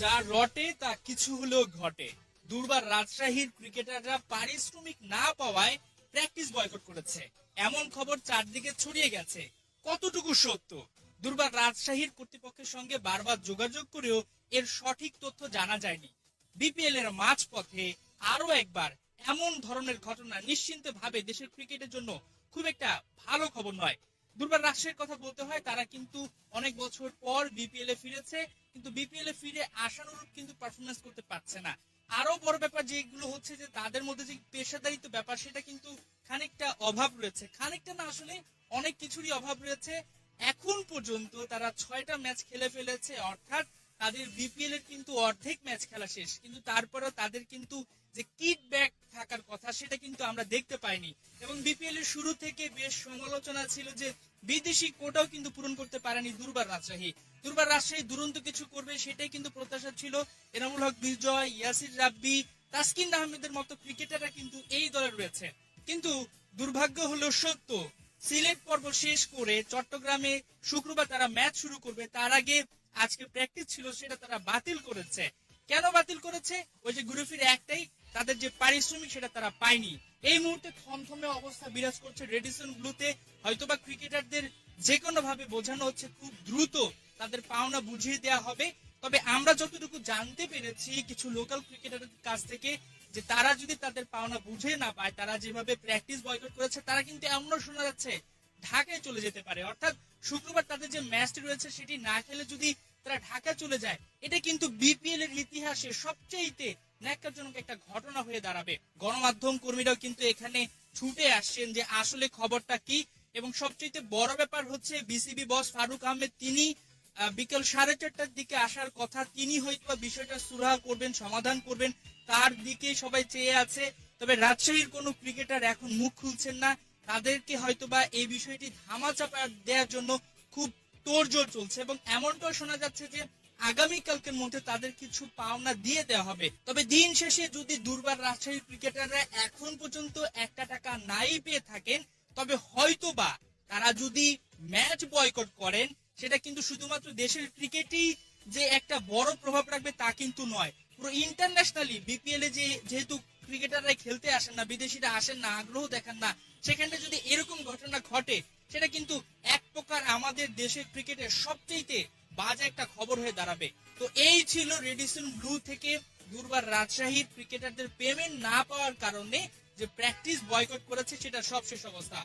যা রটে, তা কিছু হলেও ঘটে। দুর্বার রাজশাহীর ক্রিকেটাররা পারিশ্রমিক না পাওয়ায় প্র্যাকটিস বয়কট করেছে। এমন খবর চারদিকে ছড়িয়ে গেছে। কতটুকু সত্য? দুর্বার রাজশাহীর কর্তৃপক্ষের সঙ্গে বারবার যোগাযোগ করেও এর সঠিক তথ্য জানা যায়নি। বিপিএল এর মাঝপথে আরও একবার এমন ধরনের ঘটনা নিশ্চিন্তে ভাবে দেশের ক্রিকেটের জন্য খুব একটা ভালো খবর নয়। দুর্বার রাজশাহীর কথা বলতে হয়, তারা কিন্তু অনেক বছর পর বিপিএল এ ফিরেছে, কিন্তু বিপিএল এ ফিরে আশানুরূপ কিন্তু পারফরমেন্স করতে পারছে না। আরও বড় ব্যাপার যেগুলো হচ্ছে যে তাদের মধ্যে যে পেশাদারিত্ব ব্যাপার, সেটা কিন্তু খানিকটা অভাব রয়েছে। খানিকটা না আসলে অনেক কিছুরই অভাব রয়েছে। এখন পর্যন্ত তারা ছয়টা ম্যাচ খেলে ফেলেছে, অর্থাৎ তাদের বিপিএল এর কিন্তু অর্ধেক ম্যাচ খেলা শেষ। কিন্তু তারপরেও তাদের কিন্তু যে কিট ব্যাক থাকার কথা সেটা কিন্তু আমরা দেখতে পাইনি। এবং বিপিএল এর শুরু থেকে বেশ সমালোচনা ছিল যে বিদেশি কোটাও কিন্তু পূরণ করতে পারেনি দুর্বার রাজশাহী। দুর্বার রাজশাহী দুরন্ত কিছু করবে সেটাই কিন্তু প্রত্যাশা ছিল। এনামুল হক বিজয়, ইয়াসির রাব্বি, তাসকিন আহমেদের মতো ক্রিকেটাররা কিন্তু এই দলে রয়েছে। কিন্তু দুর্ভাগ্য হলো সত্য, সিলেট পর্ব শেষ করে চট্টগ্রামে শুক্রবার তারা ম্যাচ শুরু করবে, তার আগে আজকে প্র্যাকটিস ছিল, সেটা তারা বাতিল করেছে। কেন বাতিল করেছে? ওই যে ঘুরে ফিরে একটাই তাদের যে পারিশ্রমিক সেটা তারা পায়নি। এই মুহূর্তে থমথমে অবস্থা বিরাজ করছে রেডিসন ব্লুতে হয়তোবা ক্রিকেটারদের যে কোনো ভাবে বোঝানো হচ্ছে খুব দ্রুত তাদের পাওনা বুঝিয়ে দেওয়া হবে। তবে আমরা যতটুকু জানতে পেরেছি কিছু লোকাল ক্রিকেটারের কাছ থেকে, যে তারা যদি তাদের পাওনা বুঝে না পায়, তারা যেভাবে প্র্যাকটিস বয়কট করেছে, তারা কিন্তু এমনও শোনা যাচ্ছে, ঢাকায় চলে যেতে পারে। অর্থাৎ শুক্রবার তাদের যে ম্যাচটি রয়েছে সেটি না খেলে যদি তারা ঢাকা চলে যায়, এটা কিন্তু বিপিএল এর ইতিহাসে সবচেয়ে ন্যাক্কারজনক একটা ঘটনা হয়ে দাঁড়াবে। গণমাধ্যম কর্মীরাও কিন্তু এখানে ছুটে আসছেন যে আসলে খবরটা কি। এবং সবচেয়ে বড় ব্যাপার হচ্ছে বিসিবি বস ফারুক আহমেদ, তিনি বিকেল সাড়ে চারটার দিকে আসার কথা, তিনি হয়তো বিষয়টা সুরাহা করবেন, সমাধান করবেন, তার দিকে সবাই চেয়ে আছে। তবে রাজশাহীর কোনো ক্রিকেটার এখন মুখ খুলছেন না। তাদেরকে হয়তোবা এই বিষয়টি ধামাচাপা দেওয়ার জন্য খুব তোড়জোড় চলছে। এবং এমনটাও শোনা যাচ্ছে যে আগামীকালকের মধ্যে তাদের কিছু পাওনা দিয়ে দেওয়া হবে। তবে দিন শেষে যদি দুর্বার রাজশাহীর ক্রিকেটাররা এখন পর্যন্ত একটা টাকা নাই পেয়ে থাকেন, তবে হয়তোবা তারা যদি ম্যাচ বয়কট করেন, সেটা কিন্তু শুধুমাত্র দেশের ক্রিকেটেই যে একটা বড় প্রভাব রাখবে তা কিন্তু নয়। পুরো ইন্টারন্যাশনালি বিপিএল এ যে যেহেতু ক্রিকেটাররা খেলতে আসেন না, বিদেশিরা আসেন না, আগ্রহ দেখান না, সেখানে যদি এরকম ঘটনা ঘটে, সেটা কিন্তু এক প্রকার আমাদের দেশের ক্রিকেটের সবচেয়ে বাজে একটা খবর হয়ে দাঁড়াবে। তো এই ছিল রেডিসন ব্লু থেকে দুর্বার রাজশাহীর ক্রিকেটারদের পেমেন্ট না পাওয়ার কারণে যে প্র্যাকটিস বয়কট করেছে, সেটা সবশেষ অবস্থা।